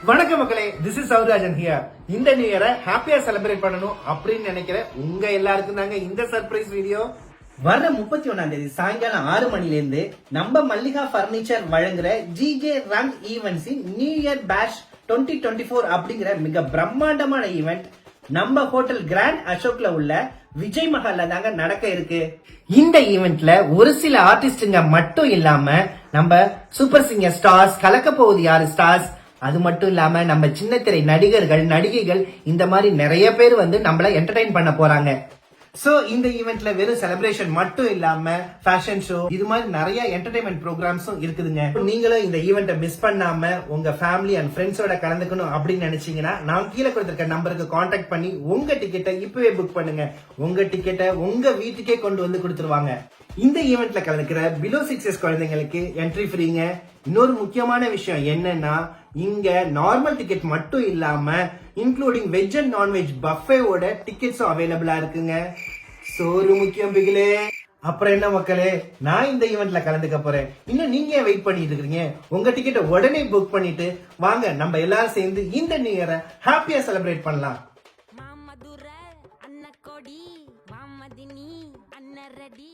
வணக்கம் மக்களே this is Sourajan here இந்த நியூ இயரை ஹாப்பியா செலிப்ரேட் பண்ணணும் அப்படின்னு நினைக்கிற உங்க எல்லாருக்கும் தாங்க இந்த சர்ப்ரைஸ் வீடியோ வர்ற முப்பத்தி ஒன்னாம் தேதி சாயங்காலம் ஆறு மணில இருந்து நம்ம மல்லிகா பர்னிச்சர் வழங்குற ஜிஜே ரன் ஈவெண்ட்ஸின் new year bash 2024 twenty four அப்படிங்கிற மிக பிரம்மாண்டமான ஈவெண்ட் நம்ம ஹோட்டல் கிராண்ட் அசோக்ல உள்ள விஜய் மஹால்ல தாங்க நடக்க இருக்கு. இந்த ஈவெண்ட்ல ஒரு சில ஆர்டிஸ்டுங்க மட்டும் இல்லாம நம்ம சூப்பர் சிங்கர் ஸ்டார்ஸ் கலக்க போகுது யாரு ஸ்டார்ஸ் அது மட்டும் இல்லாம நம்ம சின்னத்திரை நடிகர்கள் நடிகைகள் இந்த மாதிரி நிறைய பேர் வந்து நம்மள என்டர்டைன் பண்ண போறாங்க. சோ இந்த ஈவெண்ட்ல வெறும் செலிப்ரேஷன் மட்டும் இல்லாம ஃபேஷன் ஷோ இது மாதிரி நிறைய என்டர்டைன்மெண்ட் ப்ரோக்ராம்ஸும் இருக்குதுங்க. நீங்களும் இந்த ஈவெண்ட்டை மிஸ் பண்ணாம உங்க ஃபேமிலி அண்ட் ஃப்ரெண்ட்ஸோட கலந்துக்கணும் அப்படின்னு நினைச்சீங்கன்னா நான் கீழே கொடுத்துருக்க நம்பருக்கு காண்டாக்ட் பண்ணி உங்க டிக்கெட்டை இப்பவே புக் பண்ணுங்க. உங்க டிக்கெட்டை உங்க வீட்டுக்கே கொண்டு வந்து கொடுத்துருவாங்க. இந்த ஈவெண்ட்ல கலந்துக்கிற பிலோ சிக்ஸ் குழந்தைங்களுக்கு என்ட்ரி ஃப்ரீங்க இன்னொரு முக்கியமான விஷயம் என்னன்னா இங்க நார்மல் டிக்கெட் மட்டும் இல்லாம including veg and non veg பஃபேவோட டிக்கெட்ஸும் அவைலபிளா இருக்குங்க. சோறு முக்கியம் பிகிலே. அப்புறம் என்ன மக்களே நான் இந்த ஈவெண்ட்ல கலந்துக்க போறேன். இன்னும் நீங்க ஏன் வெயிட் பண்ணிட்டு இருக்கீங்க? உங்க டிக்கெட்டை உடனே புக் பண்ணிட்டு வாங்க நம்ம எல்லாரும் சேர்ந்து இந்த நியூ இயரை ஹாப்பியா செலிப்ரேட் பண்ணலாம். மாமதுர அன்னக்கொடி மாமதினி அன்னரடி.